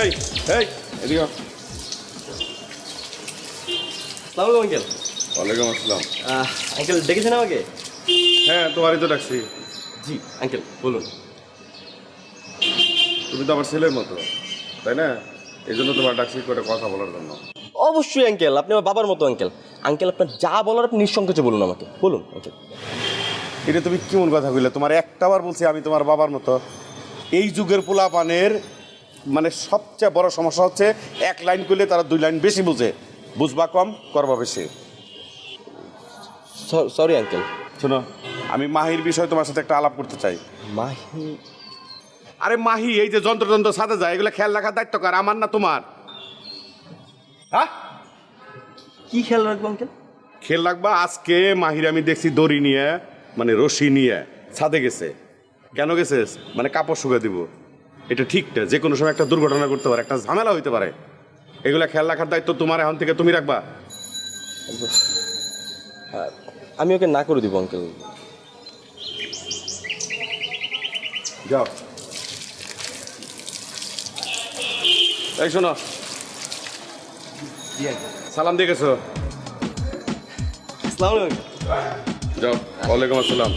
এই এদিকে আও। সালাম আঙ্কেল ওয়ালাইকুম আসসালাম। আঙ্কেল ডেকেছেন আমাকে? হ্যাঁ তোমারই তো ডাকছি। জি আঙ্কেল বলুন। তুমি তো আমার ছেলের মতো তাই না? এই জন্য তোমার ডাকছি করে কথা বলার জন্য। অবশ্যই আঙ্কেল আপনি আমার বাবার মতো আঙ্কেল আঙ্কেল আপনার যা বলার আপনি নিঃসংকোচে বলুন আমাকে। বলুন আঙ্কেল এটা তুমি কেমন কথা কইলে? তোমার একটাবার বলছি আমি তোমার বাবার মতো। এই যুগের পোলা পানের মানে সবচেয়ে বড় সমস্যা হচ্ছে এক লাইন করলে তারা দুই লাইন বেশি বুঝে। বুঝবা কম করবা বেশি। সরি আঙ্কেল শোনো আমি মাহির বিষয়ে তোমার সাথে একটা আলাপ করতে চাই। মাহি? আরে মাহি এই যে যন্ত্রযন্ত্র সাথে যায় এগুলো খেয়াল রাখার দায়িত্ব কার? আমার না তোমার? হ্যাঁ? কি খেয়াল রাখব আঙ্কেল খেয়াল রাখবা আজকে মাহির আমি দেখছি দড়ি নিয়ে মানে রশি নিয়ে ছাদে গেছে। কেন গেছে? মানে কাপড় শুকে দিব। এটা ঠিক না যে কোনো সময় একটা দুর্ঘটনা করতে পারে একটা ঝামেলা হইতে পারে। এগুলা খেয়াল রাখার দায়িত্ব তোমার এখন থেকে তুমি রাখবা। আমি ওকে না করে দিব আঙ্কেল যাও। এই শোনো। সালাম দিয়ে গেছো। যাও ওয়ালাইকুম আসসালাম।